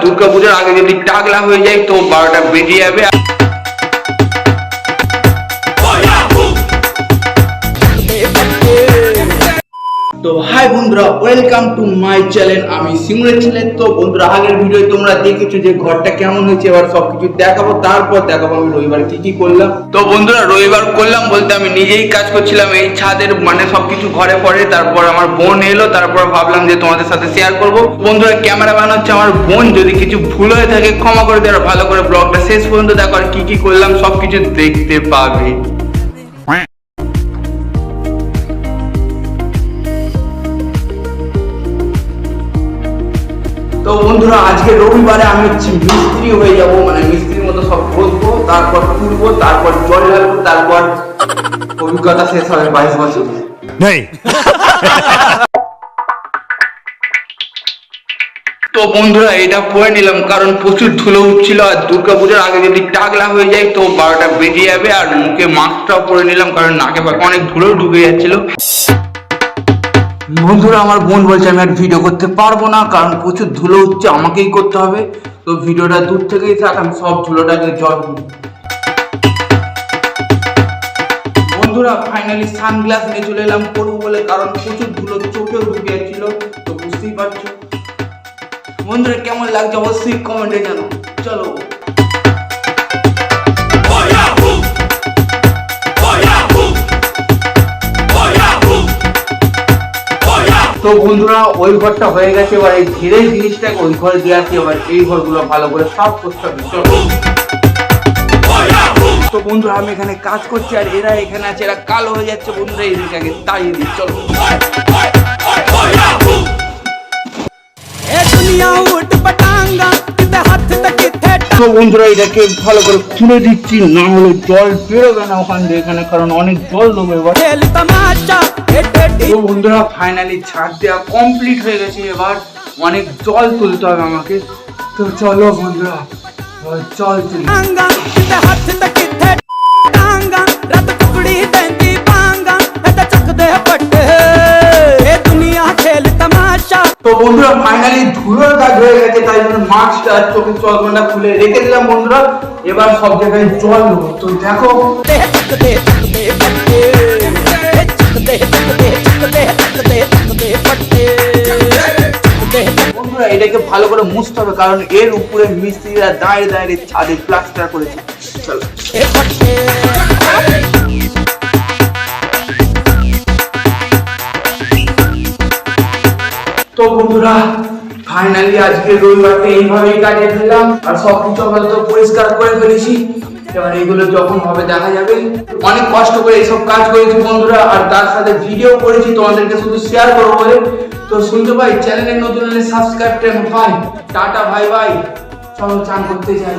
দুর্গা পুজোর আগে যদি টাগলা হয়ে যায় তো বারোটা বেজে যাবে। বন্ধুরা ওয়েলকাম টু মাই চ্যানেল আমি সিমুলের ছেলে। তো বন্ধুরা, আগের ভিডিও তোমরা দেখেছ যে ঘরটা কেমন হয়েছে, এবার সবকিছু দেখাবো। তারপর দেখাবো আমি রবিবার কি কি করলাম। তো বন্ধুরা, রবিবার করলাম বলতে আমি নিজেই কাজ করছিলাম এই ছাদের মানে সবকিছু ঘরে পড়ে। তারপর আমার বোন এলো, তারপর ভাবলাম যে তোমাদের সাথে শেয়ার করব। বন্ধুরা ক্যামেরাম্যান হচ্ছে আমার বোন। যদি কিছু ভুল হয়ে থাকে, ক্ষমা করে দেওয়ার ভালো করে ব্লগটা শেষ পর্যন্ত দেখো আর কি কি করলাম, সবকিছু দেখতে পাবে। তো বন্ধুরা আজকে রবিবারে আমি মিস্ত্রি হয়ে যাব মানে মিস্ত্রির মতো সব বসবো তারপর তুলবো তারপর জল ঢালবো তারপর অভিজ্ঞতা শেষ হবে বাইশ বছর। তো বন্ধুরা এটা পরে নিলাম কারণ প্রচুর ধুলো উঠছিল আর দুর্গা পুজোর আগে যদি টাকলা হয়ে যায় তো বারোটা বেজে যাবে আর মুখে মাস্কটাও পরে নিলাম কারণ নাকে পাকে অনেক ধুলো ঢুকে যাচ্ছিল। বন্ধুরা, আমার বোন বলছে আমি আর ভিডিও করতে পারব না, কারণ প্রচুর ধুলো উঠছে আমাকেই করতে হবে। তো ভিডিওটা দূর থেকেই থাক, আমি সব ধুলোটাকে জল বন্ধুরা ফাইনালি সানগ্লাস নিয়ে চলে এলাম পড়ব বলে, কারণ প্রচুর ধুলো চোখেও ঢুকে যাচ্ছিল, তো বুঝতেই পারছ। বন্ধুরা, কেমন লাগছে অবশ্যই কমেন্টে জানো চলো। তো বন্ধুরা, ওই ঘরটা হয়ে গেছে। এবার এই ধীরে জিনিসটাকে ওই ঘরে দিয়ে আসি। এবার এই ঘরগুলো ভালো করে সব করতে হবে। তো বন্ধুরা, আমি এখানে কাজ করছি আর এরা এখানে আছে। এরা কালো হয়ে যাচ্ছে বন্ধুরা, এদেরকে দাঁড়িয়ে দিই। চলো। তো বন্ধুরা, এটাকে ভালো করে খুলে দিচ্ছি, না হলে জল বেরোবে না ওখান দিয়ে এখানে, কারণ অনেক জল দেবো এবার। বন্ধুরা ফাইনালি ছাদ দেওয়া কমপ্লিট হয়ে গেছে এবার। অনেক জল তুলতে হবে আমাকে। তো চলো বন্ধুরা জল তুলি। বন্ধুরা ফাইনালি ধুলোর কাজ হয়ে গেছে, তাই জন্য মাছটা আর চোখের চশমাটা খুলে রেখে দিলাম বন্ধুরা। এবার সব জায়গায় জল নেব। তো দেখো। বন্ধুরা, এটাকে ভালো করে মুছতে হবে, কারণ এর উপরে মিস্ত্রিরা দাঁড়িয়ে দাঁড়িয়ে ছাদে প্লাস্টার করেছে। চলো। বন্ধুরা ফাইনালি আজকে রবিবারকে এইভাবেই কাটিয়ে ফেললাম আর সব কিছু আমরা তো পরিষ্কার করে ফেলেছি। এবার এগুলো যখন হবে দেখা যাবে। অনেক কষ্ট করে এইসব কাজ করেছি বন্ধুরা, আর তার সাথে ভিডিও করেছি, তোমাদেরকে শুধু শেয়ার করব বলে। তো শুনতে পাই চ্যানেলের নতুন হলে সাবস্ক্রাইব ভাই টাটা ভাই ভাই চলো চান করতে চাই।